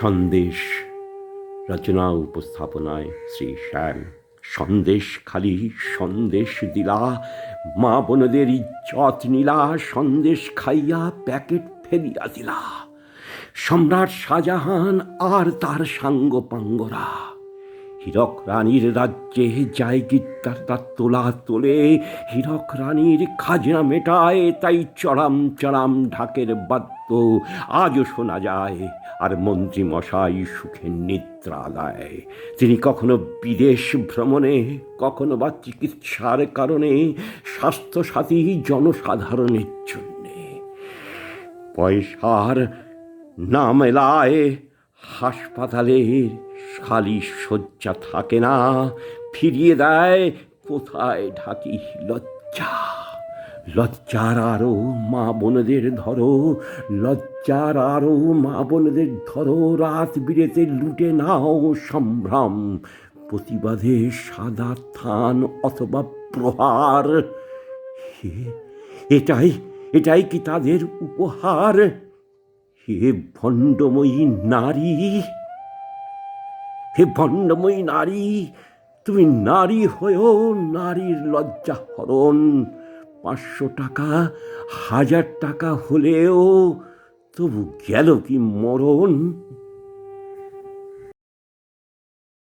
সন্দেশ রচনা উপস্থাপনায় শ্রী শ্যাম। সন্দেশ খালি, সন্দেশ দিলা, মা বোনদের ইজ্জত নিলা, সন্দেশ খাইয়া প্যাকেট ফেলিয়া দিলা। সম্রাট শাহজাহান আর তার সাঙ্গপাঙ্গরা হীরক রানীর রাজ্যে যায় গীতার তার তোলা তোলে। হীরক রানীর খাজনা মেটায়, তাই চড়াম চড়াম ঢাকের বাদ্য। আজও শোনা যায়, আর মন্ত্রী মশাই সুখে নিদ্রা দেয় তিনি কখনো বিদেশ ভ্রমণে, কখনো বা চিকিৎসার কারণে, স্বাস্থ্যসাথী জনসাধারণের জন্যে। পয়সার না মেলায় হাসপাতালের খালি শয্যা থাকে না, ফিরিয়ে দেয়, কোথায় ঢাকি লজ্জা? লজ্জার আরও মা বোনদের ধরো, লজ্জার আরও মা বোনদের ধরো, রাত বিরেতে লুটে নাও সম্ভ্রম। প্রতিবাদে সাদা থান অথবা প্রহার। এটাই এটাই কি তাদের উপহার? হে ভণ্ডময়ী নারী! হে ভণ্ডময়ী নারী, তুমি নারী হয়েও নারীর লজ্জা হরণ। পাঁচশো টাকা, হাজার টাকা হলেও তবু গেল কি মরণ?